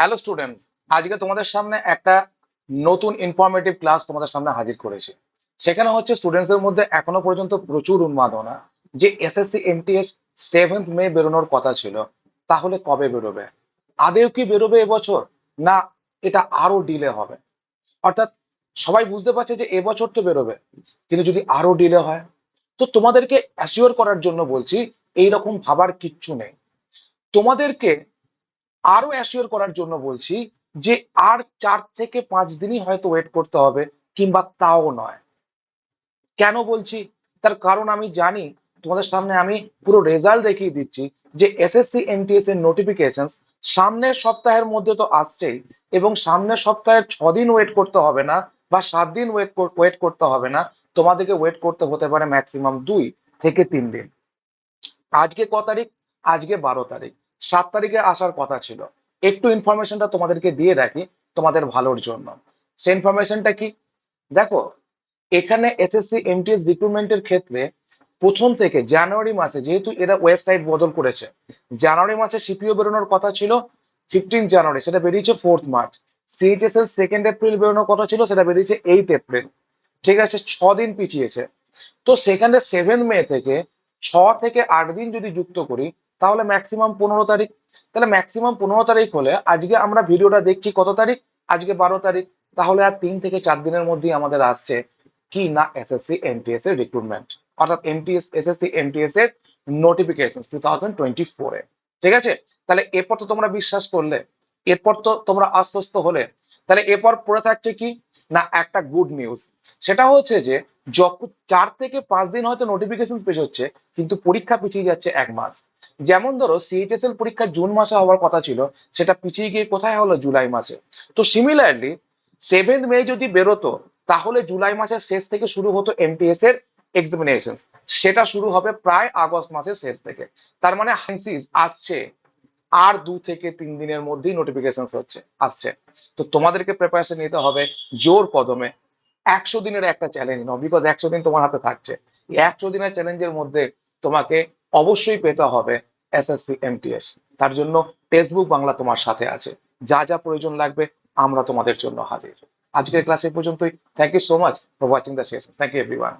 Hello students আজকে তোমাদের সামনে একটা নতুন ইনফরমেটিভ ক্লাস তোমাদের সামনে হাজির করেছি। সেখানে হচ্ছে স্টুডেন্টসদের মধ্যে এখনও পর্যন্ত প্রচুর উন্মাদনা। যে এসএসসি এমটিএস সেভেন্থ মে বেরোনোর কথা ছিল, তাহলে কবে বেরোবে? আদেও কি বেরোবে এবছর? না, এটা আরও ডিলে হবে। অর্থাৎ সবাই বুঝতে পারছে যে এবছর তো বেরোবে, কিন্তু যদি আরও ডিলে হয়, তো তোমাদেরকে অ্যাসিওর করার জন্য বলছি, এইরকম ভাবার কিচ্ছু নেই। তোমাদেরকে আরও অ্যাসিওর করার জন্য বলছি যে আর চার থেকে পাঁচ দিনই হয়তো ওয়েট করতে হবে কিংবা তাও নয়। কেন বলছি? তার কারণ আমি জানি, তোমাদের সামনে আমি পুরো রেজাল্ট দেখিয়ে দিচ্ছি যে এসএসসি এমটিএস এর নোটিফিকেশন সামনের সপ্তাহের মধ্যে তো আসছেই এবং সামনের সপ্তাহের ছ দিন ওয়েট করতে হবে না বা সাত দিন ওয়েট ওয়েট করতে হবে না। তোমাদেরকে ওয়েট করতে হতে পারে ম্যাক্সিমাম দুই থেকে তিন দিন। আজকে ক তারিখ? আজকে বারো তারিখ। সাত তারিখে আসার কথা ছিল। একটু ইনফরমেশনটা তোমাদেরকে দিয়ে রাখি তোমাদের ভালোর জন্য। সেই ইনফরমেশনটা কি? দেখো, এখানে এসএসসি এমটিএস রিক্রুটমেন্টের ক্ষেত্রে প্রথম থেকে জানুয়ারি মাসে যেহেতু এরা ওয়েবসাইট বদল করেছে, জানুয়ারি মাসে সিপিও বেরোনোর কথা ছিল ফিফটিন জানুয়ারি, সেটা বেরিয়েছে ফোর্থ মার্চ সিএইচএস এর সেকেন্ড এপ্রিল বেরোনোর কথা ছিল, সেটা বেরিয়েছে এইট এপ্রিল ঠিক আছে, ছ দিন পিছিয়েছে। তো সেখানে সেভেন মে থেকে ছ থেকে আট দিন যদি যুক্ত করি তাহলে ম্যাক্সিমাম পনেরো তারিখ, তাহলে ম্যাক্সিমাম পনেরো তারিখ হলে আজকে আমরা ভিডিওটা দেখছি কত তারিখ? আজকে বারো তারিখ। তাহলে আর তিন থেকে চার দিনের মধ্যেই আমাদের আসছে কি না এসএসসি এমটিএস এর রিক্রুটমেন্ট অর্থাৎ এমটিএস এসএসসি এমটিএস এর নোটিফিকেশন টু থাউজেন্ড টোয়েন্টি ফোরে ঠিক আছে? তাহলে এরপর তো তোমরা বিশ্বাস করলে, এরপর তো তোমরা আশ্বস্ত হলে, তাহলে এরপর পড়ে থাকছে কি? না, একটা গুড নিউজ সেটা হচ্ছে যে যখন চার থেকে পাঁচ দিন হয়তো নোটিফিকেশন পেশ হচ্ছে, কিন্তু পরীক্ষা পিছিয়ে যাচ্ছে এক মাস। যেমন ধরো সিএইচএসএল পরীক্ষা জুন মাসে হওয়ার কথা ছিল, সেটা পিছিয়ে গিয়ে কোথায় হলো? জুলাই মাসে। তো সিমিলারলি সেভেন্থ মে যদি বেরোতো, তাহলে জুলাই মাসের শেষ থেকে শুরু হতো এমটিএস এর এক্সামিনেশন সেটা শুরু হবে প্রায় আগস্ট মাসের শেষ থেকে। তার মানে হাইসিস আসছে। আর দু থেকে তিন দিনের মধ্যেই নোটিফিকেশন হচ্ছে, আসছে। তো তোমাদেরকে প্রিপারেশন নিতে হবে জোর কদমে। একশো দিনের একটা চ্যালেঞ্জ নাও বিকজ একশো দিন তোমার হাতে থাকছে। একশো দিনের চ্যালেঞ্জের মধ্যে তোমাকে অবশ্যই পেতে হবে এসএসসি এমটিএস তার জন্য টেক্সটবুক বাংলা তোমার সাথে আছে। যা যা প্রয়োজন লাগবে আমরা তোমাদের জন্য হাজির। আজকের ক্লাসে পর্যন্তই। Thank you so much for watching the session thank you everyone